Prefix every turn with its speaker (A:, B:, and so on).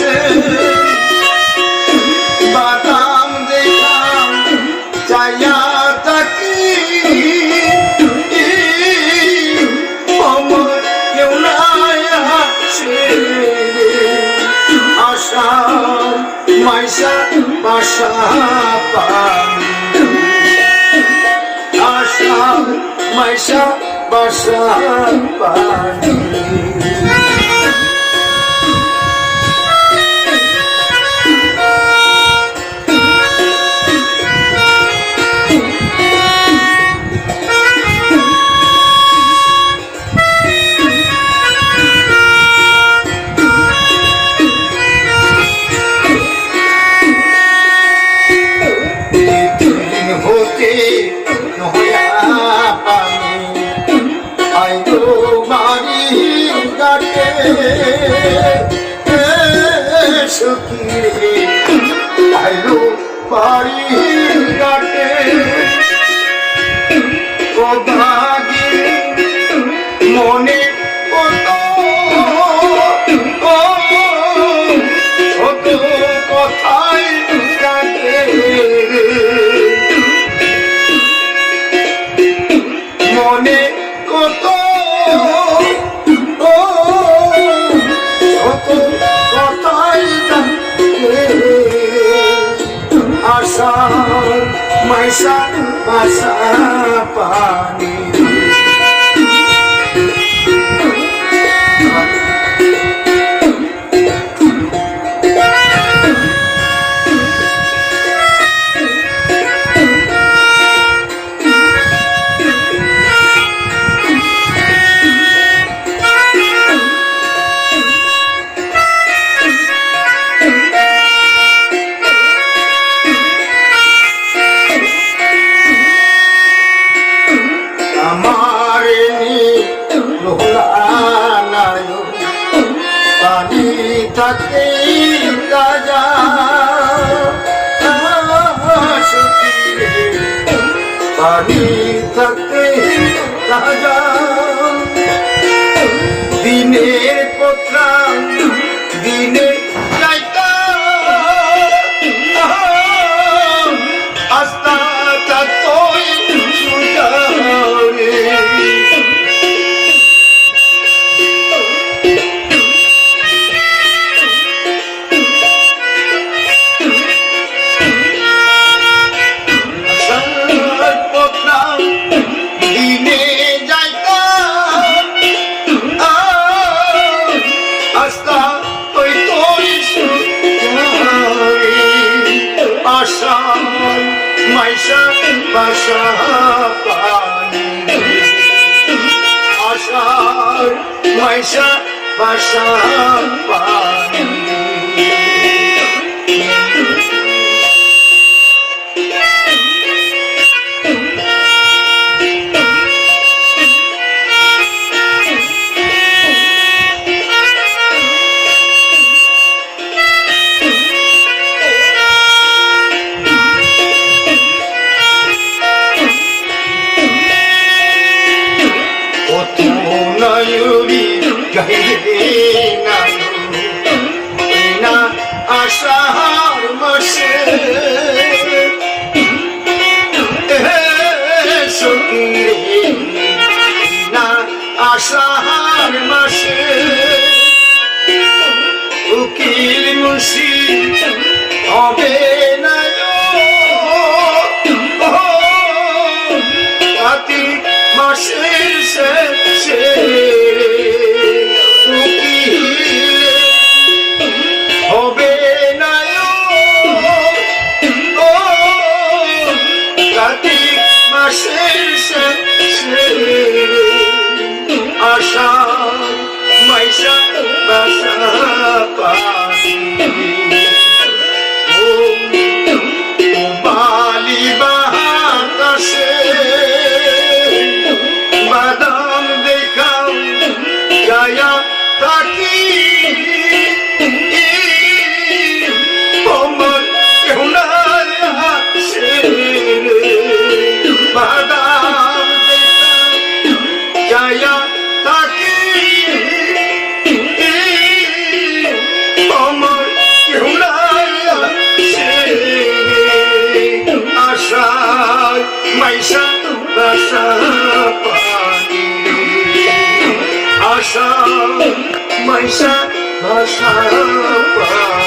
A: গেছে বাদাম দেখাম চাইয়া তাকি। অমর কেউ নাই আসে আশা মাইশা, বাসা আশা বাসা পানি। সখী রে। ভালো বাড়ি বাসা পানি Rani. বাসা মাইশা বাসা পানি আশার মাইশা বাসা পানি আষাঢ় মাসে উকিল মুন্সি হবে না মাইশা আশা পানি। আশা মাইশা আশা পানি।